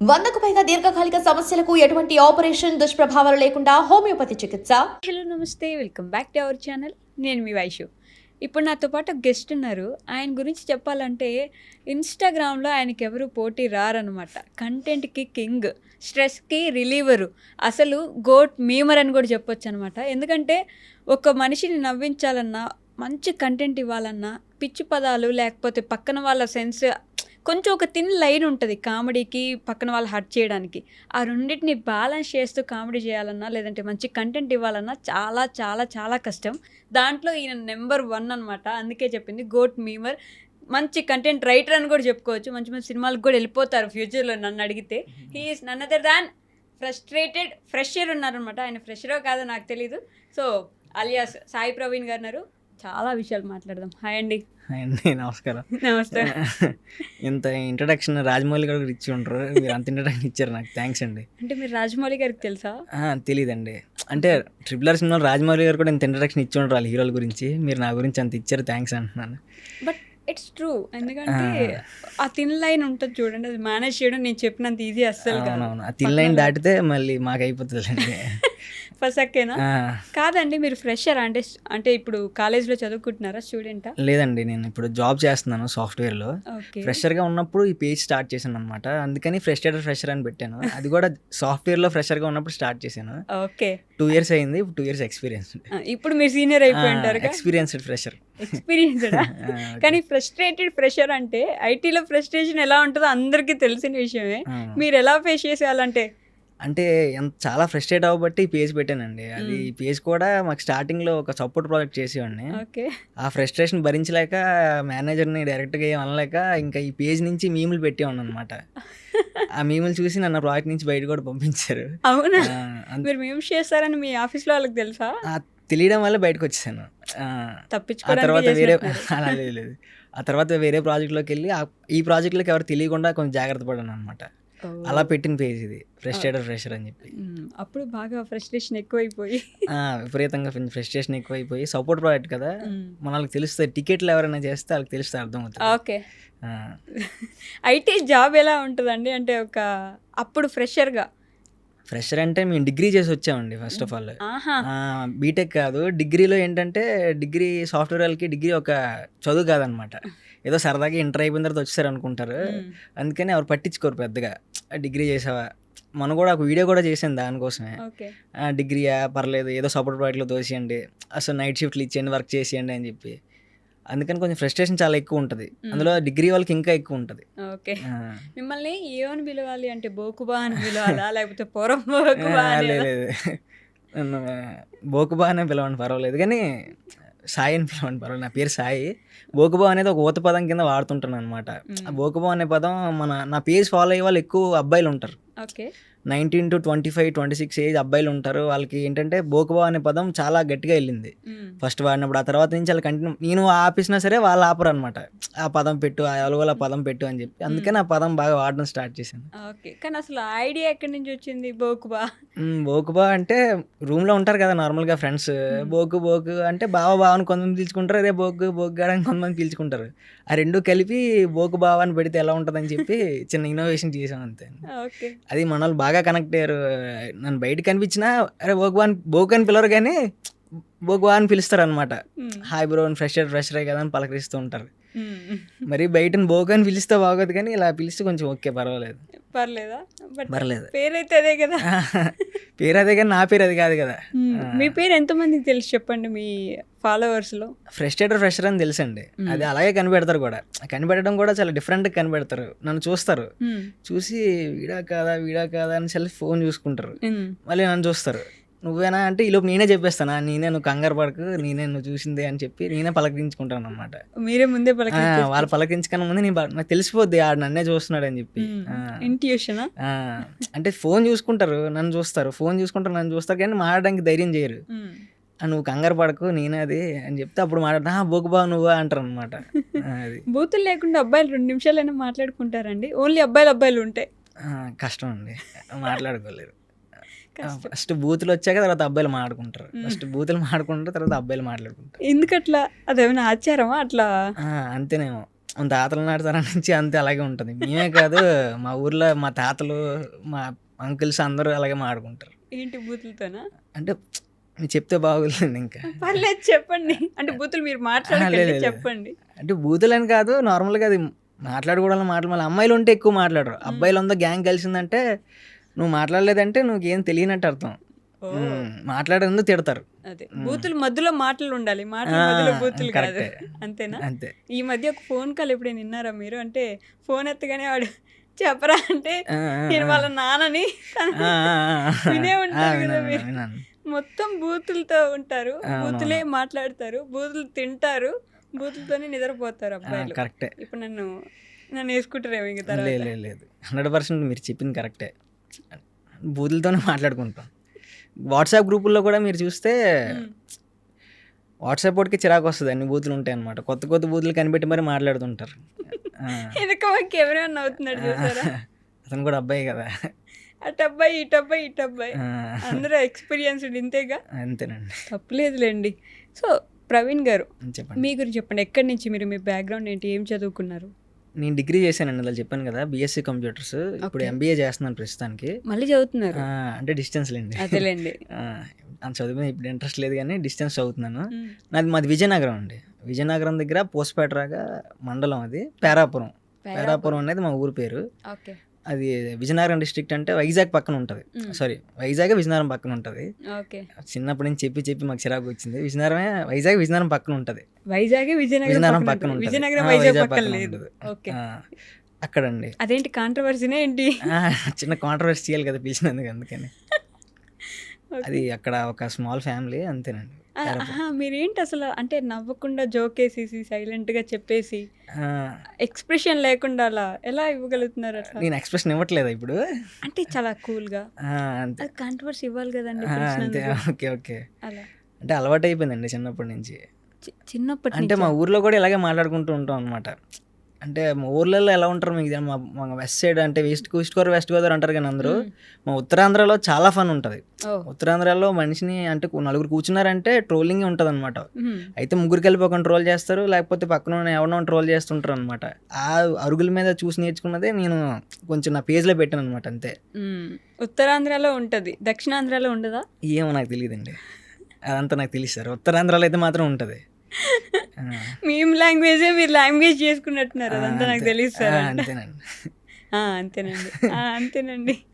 వందకు పైగా దీర్ఘకాలిక సమస్యలకు ఎటువంటి ఆపరేషన్ దుష్ప్రభావాలు లేకుండా హోమియోపతి చికిత్స. హలో నమస్తే. Welcome back to our channel. నేను మీ వైషు. ఇప్పుడు నాతో పాటు గెస్ట్ ఉన్నారు. ఆయన గురించి చెప్పాలంటే ఇన్స్టాగ్రామ్లో ఆయనకి ఎవరు పోటీ రారనమాట కంటెంట్కి కింగ్ స్ట్రెస్కి రిలీవరు అసలు గోట్ మీమర్ అని కూడా చెప్పొచ్చు అనమాట ఎందుకంటే ఒక మనిషిని నవ్వించాలన్నా మంచి కంటెంట్ ఇవ్వాలన్నా పిచ్చి పదాలు లేకపోతే పక్కన వాళ్ళ సెన్స్ కొంచెం ఒక తిన్ లైన్ ఉంటుంది కామెడీకి పక్కన వాళ్ళు హర్ట్ చేయడానికి. ఆ రెండింటిని బ్యాలెన్స్ చేస్తూ కామెడీ చేయాలన్నా లేదంటే మంచి కంటెంట్ ఇవ్వాలన్నా చాలా చాలా చాలా కష్టం. దాంట్లో ఈయన నెంబర్ వన్ అనమాట అందుకే చెప్పింది గోట్ మీమర్ మంచి కంటెంట్ రైటర్ అని కూడా చెప్పుకోవచ్చు. మంచి మంచి సినిమాలకు కూడా వెళ్ళిపోతారు ఫ్యూచర్లో నన్ను అడిగితే. He is none other than frustrated fresher ఉన్నారనమాట ఆయన ఫ్రెషరో కాదో నాకు తెలీదు. సో అలియాస్ సాయి ప్రవీణ్ గారు చాలా విషయాలు మాట్లాడదాం. హాయ్ అండి. అండి నమస్కారం. నమస్తే. ఇంత ఇంట్రడక్షన్ రాజమౌళి గారు ఇచ్చి ఉంటారు. మీరు అంత ఇంట్రడక్షన్ ఇచ్చారు నాకు. థ్యాంక్స్ అండి. అంటే మీరు రాజమౌళి గారికి తెలుసా? ఆ, తెలీదండి. అంటే ట్రిపుల్ ఆర్ సినిమాలో రాజమౌళి గారు కూడా ఇంత ఇంట్రడక్షన్ ఇచ్చి ఉంటారు వాళ్ళ హీరోల గురించి. మీరు నా గురించి అంత ఇచ్చారు. థ్యాంక్స్ అంటున్నాను. బట్ ఇట్స్ ట్రూ ఎందుకంటే ఆ తిన్ లైన్ ఉంటుంది చూడండి. అది మేనేజ్ చేయడం నేను చెప్పినంత ఈజీ అస్సలు అవునవును. ఆ తిన్ లైన్ దాటితే మళ్ళీ మాకు అయిపోతుందండి ఫసక్కేనా కాదండి మీరు ఫ్రెషర్ అంటే అంటే ఇప్పుడు కాలేజ్లో చదువుకుంటున్నారా స్టూడెంటా లేదండి నేను ఇప్పుడు జాబ్ చేస్తున్నాను సాఫ్ట్వేర్లో ఫ్రెషర్గా ఉన్నప్పుడు ఈ పేజ్ స్టార్ట్ చేశాను అనమాట అందుకని ఫ్రెషర్ ఫ్రెషర్ అని పెట్టాను. అది కూడా సాఫ్ట్వేర్లో ఫ్రెషర్గా ఉన్నప్పుడు స్టార్ట్ చేశాను. ఓకే. టూ ఇయర్స్ అయింది టూ ఇయర్స్ ఎక్స్పీరియన్స్ ఇప్పుడు మీరు సీనియర్ అయిపోయి ఉంటారు ఎక్స్పీరియన్స్డ్ ఫ్రెషర్ ఎక్స్పీరియన్స్డా కానీ ఫ్రస్ట్రేటెడ్ ఫ్రెషర్ అంటే ఐటీలో ఫ్రస్ట్రేషన్ ఎలా ఉంటుందో అందరికీ తెలిసిన విషయమే. మీరు ఎలా ఫేస్ చేసేయాలంటే అంటే ఎంత చాలా ఫ్రస్ట్రేట్ అవ్వబట్టి ఈ పేజ్ పెట్టానండి. అది ఈ పేజ్ కూడా మాకు స్టార్టింగ్లో ఒక సపోర్ట్ ప్రాజెక్ట్ చేసేవాడిని. ఓకే. ఆ ఫ్రస్ట్రేషన్ భరించలేక మేనేజర్ని డైరెక్ట్గా ఏం అనలేక ఇంకా ఈ పేజ్ నుంచి మీములు పెట్టేవాడిని అనమాట ఆ మీములు చూసి నన్ను ప్రాజెక్ట్ నుంచి బయట కూడా పంపించారు. అవునా? మీరు చేస్తారని మీ ఆఫీస్లో వాళ్ళకి తెలుసా? తెలియడం వల్ల బయటకు వచ్చేసాను. ఆ, తర్వాత వేరే. అలా లేదు ఆ తర్వాత వేరే ప్రాజెక్ట్లోకి వెళ్ళి ఆ- ఈ ప్రాజెక్ట్లోకి ఎవరు తెలియకుండా కొంచెం జాగ్రత్త పడాను అనమాట. అలా పెట్టిన పేజ్ ఇది. ఫ్రస్ట్రేటెడ్ ఫ్రెషర్ అని చెప్పి. అప్పుడు బాగా ఫ్రస్ట్రేషన్ ఎక్కువైపోయి. ఆ, విపరీతంగా ఫ్రస్ట్రేషన్ ఎక్కువైపోయి. సపోర్ట్ ప్రాజెక్ట్ కదా. మనకి తెలుస్తుంది. టికెట్లు ఎవరైనా చేస్తే వాళ్ళకి తెలిస్తే అర్థం అవుతుంది ఓకే ఐటీ జాబ్ ఎలా ఉంటుందండి? అంటే ఒక అప్పుడు ఫ్రెషర్గా ఫ్రెషర్ అంటే మేము డిగ్రీ చేసి వచ్చామండి ఫస్ట్ ఆఫ్ ఆల్ బీటెక్ కాదు. డిగ్రీలో ఏంటంటే డిగ్రీ సాఫ్ట్వేర్ వాళ్ళకి డిగ్రీ ఒక చదువు కాదనమాట. ఏదో సరదాగా ఇంటర్ అయిపోయిన తర్వాత వచ్చేసారు అనుకుంటారు. అందుకని ఎవరు పట్టించుకోరు పెద్దగా. డిగ్రీ చేసావా? మనం కూడా ఒక వీడియో కూడా చేసాను దానికోసమే. డిగ్రీయా? పర్లేదు ఏదో సపోర్ట్ ప్రాజెక్ట్లో దోసేయండి అసలు నైట్ షిఫ్ట్లు ఇచ్చేయండి వర్క్ చేసేయండి అని చెప్పి. అందుకని కొంచెం ఫ్రస్ట్రేషన్ చాలా ఎక్కువ ఉంటుంది. అందులో డిగ్రీ వాళ్ళకి ఇంకా ఎక్కువ ఉంటుంది. ఓకే. మిమ్మల్ని ఏమని పిలవాలి అంటే బోకుబా అని పిలవాలా? లేకపోతే పొరం బోకుబా లేదు బోకుబా అనే పిలవండి పర్వాలేదు. కానీ సాయి అని పిలవండి పర్వాలేదు. నా పేరు సాయి. బోకుబా అనేది ఒక ఊత పదం కింద వాడుతుంటాను అనమాట బోకుబా అనే పదం మన నా పేజ్ ఫాలో అయ్యే వాళ్ళు ఎక్కువ అబ్బాయిలు ఉంటారు. Nineteen to twenty five twenty six age అబ్బాయిలు ఉంటారు. వాళ్ళకి ఏంటంటే బోకుబా అనే పదం చాలా గట్టిగా వెళ్ళింది. ఫస్ట్ వాడినప్పుడు ఆ తర్వాత నుంచి వాళ్ళు కంటిన్యూ నేను ఆపేసినా సరే వాళ్ళు ఆపరు అనమాట ఆ పదం పెట్టు ఆ అలువల పదం పెట్టు అని చెప్పి. అందుకని ఆ పదం బాగా వాడడం స్టార్ట్ చేశాను ఓకే. కానీ అసలు ఐడియా ఎక్కడి నుంచి వచ్చింది బోకుబా? బోకుబా అంటే రూమ్లో ఉంటారు కదా నార్మల్గా ఫ్రెండ్స్ బోకు బోకు అంటే బావ బావ అని కొంతమంది పిలుచుకుంటారు. అదే బోకు బోకు కొంతమంది పిలుచుకుంటారు. ఆ రెండు కలిపి బోకు బావ అని పెడితే ఎలా ఉంటుందని చెప్పి చిన్న ఇన్నోవేషన్ చేసాం అంతే. ఓకే. అది మన వాళ్ళు బాగా కనెక్ట్ అయ్యారు నన్ను బయట కనిపించినా అరే అని బోకు అని పిలవరు కానీ అని పిలుస్తారు అనమాట. హాయ్ బ్రో ఫ్రెషర్ ఫ్రెషర్ కదా అని పలకరిస్తూ ఉంటారు. మరి బయట బోకు అని పిలిస్తే బాగోదు కానీ ఇలా పిలిస్తే కొంచెం ఓకే పర్వాలేదు. పర్లేదా? పర్లేదు. పేరైతే అదే కదా. పేరు అదే కానీ నా పేరు అది కాదు కదా. మ్మ్. మీ పేరు ఎంతమందికి తెలుసు చెప్పండి మీ ఫాలోవర్స్లో ఫ్రెస్టేటర్ ఫ్రెషర్ అని తెలుసండి. అది అలాగే కనిపెడతారు కూడా. కనిపెట్టడం కూడా చాలా డిఫరెంట్గా కనిపెడతారు. నన్ను చూస్తారు. చూసి వీడా కాదా వీడా కాదా అని సెల్ఫ్ ఫోన్ చూసుకుంటారు. మళ్ళీ నన్ను చూస్తారు. నువ్వేనా అంటే ఈలోపు నేనే చెప్పేస్తానా? నేనే నువ్వు కంగారు పడకు నేనే నువ్వు చూసిందే అని చెప్పి నేనే పలకరించుకుంటాను అనమాట మీరే ముందే పలక వాళ్ళు పలకరించుకన్నా ముందు నేను నాకు తెలిసిపోద్ది ఆడు నన్నే చూస్తున్నాడు అని చెప్పి. ఇంట్యూషనా అంటే ఫోన్ చూసుకుంటారు నన్ను చూస్తారు. ఫోన్ చూసుకుంటారు నన్ను చూస్తారు కానీ మాట్లాడడానికి ధైర్యం చేయరు. నువ్వు కంగారు పడకు నేనే అది అని చెప్తే అప్పుడు మాట్లాడినా బొగ్గుబా నువ్వా అంటారు అనమాట అది. బూతులు లేకుండా అబ్బాయిలు రెండు నిమిషాలైనా మాట్లాడుకుంటారండి. ఓన్లీ అబ్బాయిలు అబ్బాయిలు ఉంటాయి కష్టం అండి. మాట్లాడుకోలేరు. ఫస్ట్ బూతులు వచ్చాక తర్వాత అబ్బాయిలు మాట్లాడుకుంటారు. ఫస్ట్ బూతులు మాట్లాడుకుంటారు తర్వాత అబ్బాయిలు మాట్లాడుకుంటారు. ఎందుకట్లా? అదేమైనా ఆచారమా అట్లా? అంతేనేమో. తాతల నాటి తరం నుంచి అంతే అలాగే ఉంటుంది. మేమే కాదు మా ఊర్లో మా తాతలు మా అంకుల్స్ అందరూ అలాగే మాడుకుంటారు ఏంటి బూతులతోనా? అంటే మీరు చెప్తే బాగోలేండి ఇంకా. పర్లేదు చెప్పండి. అంటే బూతులు మీరు లేదు, మాట్లాడకండి లేదు. చెప్పండి. అంటే బూతులని కాదు నార్మల్గా అది మాట్లాడుకోవడం మాటలు మళ్ళీ అమ్మాయిలు ఉంటే ఎక్కువ మాట్లాడరు. అబ్బాయిలు అంతా గ్యాంగ్ కలిసిందంటే నువ్వు మాట్లాడలేదంటే నువ్వు ఏం తెలియనట్టు అర్థం. మాట్లాడేందుకు తిడతారు. అదే. బూతులు మధ్యలో మాటలు ఉండాలి. మాటల మధ్యలో బూతులు కాదు. అంతేనా? అంతే. ఈ మధ్య ఒక ఫోన్ కాల్ ఎప్పుడైనా విన్నారా మీరు? అంటే ఫోన్ ఎత్తగానే వాడు చెప్పరా అంటే నేను వాళ్ళ నాన్నని. వినే ఉంటారు కదా మీరు. మొత్తం బూతులతో ఉంటారు. బూతులే మాట్లాడతారు. బూతులు తింటారు. బూతులతోనే నిద్రపోతారు అబ్బాయిలు. కరెక్టే. ఇప్పుడు నన్ను నన్ను వేసుకుంటారేమో ఇంక లేదు లేదు. హండ్రెడ్ పర్సెంట్ మీరు చెప్పింది కరెక్టే. బూతులతోనే మాట్లాడుకుంటాం. వాట్సాప్ గ్రూపుల్లో కూడా మీరు చూస్తే. వాట్సాప్ వాడికి చిరాకు వస్తుంది అన్ని బూతులు ఉంటాయి అనమాట కొత్త కొత్త బూతులు కనిపెట్టి మరి మాట్లాడుతుంటారు. అతను కూడా అబ్బాయి కదా. అటు అబ్బాయి ఇటు అబ్బాయి ఇటు అబ్బాయి. అందరూ ఎక్స్పీరియన్స్డ్ ఇంతేగా? అంతేనండి. తప్పలేదులేండి. సో ప్రవీణ్ గారు చెప్పండి. మీ గురించి చెప్పండి. ఎక్కడి నుంచి మీరు మీ బ్యాక్గ్రౌండ్ ఏంటి? ఏం చదువుకున్నారు? నేను డిగ్రీ చేశానండి అలా చెప్పాను కదా బీఎస్సీ కంప్యూటర్స్ ఇప్పుడు. ఎంబీఏ చేస్తున్నాను ప్రస్తుతానికి. మళ్ళీ చదువుతున్నారు? అంటే డిస్టెన్స్ లేండి. అదేలేండి. అంత చదువు ఇప్పుడు ఇంట్రెస్ట్ లేదు కానీ డిస్టెన్స్ చదువుతున్నాను. నాది మాది విజయనగరం అండి. విజయనగరం దగ్గర పోస్పేటరాగా మండలం అది పేరాపురం. పేరాపురం. అనేది మా ఊరి పేరు. అది విజయనగరం డిస్ట్రిక్ట్ అంటే వైజాగ్ పక్కన ఉంటుంది. సారీ వైజాగ్ విజయనగరం పక్కన ఉంటుంది. చిన్నప్పటి నుంచి చెప్పి చెప్పి మాకు చిరాకు వచ్చింది. విజయనగరమే వైజాగ్ విజయనగరం పక్కన ఉంటుంది. వైజాగ్ విజయనగరం పక్కన ఉంటుంది. అక్కడండి. అదేంటి కాంట్రవర్సీనే ఏంటి? చిన్న కాంట్రవర్సీయల్ కదా పిలిచినందుకు అందుకని. అది అక్కడ ఒక స్మాల్ ఫ్యామిలీ అంతేనండి. మీరేంటి అసలు అంటే నవ్వకుండా జోకేసేసి సైలెంట్గా చెప్పేసి ఎక్స్ప్రెషన్ లేకుండా అలా ఎలా ఇవ్వగలుగుతున్నారు అట్లా? నేను ఎక్స్ప్రెషన్ ఇవ్వట్లేదా ఇప్పుడు? అంటే చాలా కూల్గా కాంట్రవర్సీ ఇవ్వాలి కదండి అంతే. Okay okay. అలా. అంటే అలవాటు అయిపోయిందండి చిన్నప్పటి నుంచి. చిన్నప్పటి అంటే మా ఊర్లో కూడా ఇలాగే మాట్లాడుకుంటూ ఉంటాం అనమాట అంటే మా ఊర్లలో ఎలా ఉంటారు మీకు తెలియదు, మా మా వెస్ట్ సైడ్ అంటే west east Godavari west Godavari అంటారు కానీ అందరూ. మా ఉత్తరాంధ్రలో చాలా ఫన్ ఉంటుంది. ఉత్తరాంధ్రలో మనిషిని అంటే నలుగురు కూర్చున్నారంటే ట్రోలింగ్ ఉంటుంది అనమాట. అయితే ముగ్గురికి వెళ్ళి ఒక ట్రోల్ చేస్తారు లేకపోతే పక్కన ఎవరినో ట్రోల్ చేస్తుంటారు అనమాట ఆ అరుగుల మీద చూసి నేర్చుకున్నదే నేను కొంచెం నా పేజ్లో పెట్టాను అనమాట అంతే. ఉత్తరాంధ్రలో ఉంటది. దక్షిణాంధ్రలో ఉండదా? ఏమో నాకు తెలియదండి. అదంతా నాకు తెలియదు సార్. ఉత్తరాంధ్రలో అయితే మాత్రం ఉంటుంది. మేము లాంగ్వేజే మీరు లాంగ్వేజ్ చేసుకున్నట్టున్నారు. అదంతా నాకు. తెలియదు సార్ అంతేనండి. అంతేనండి.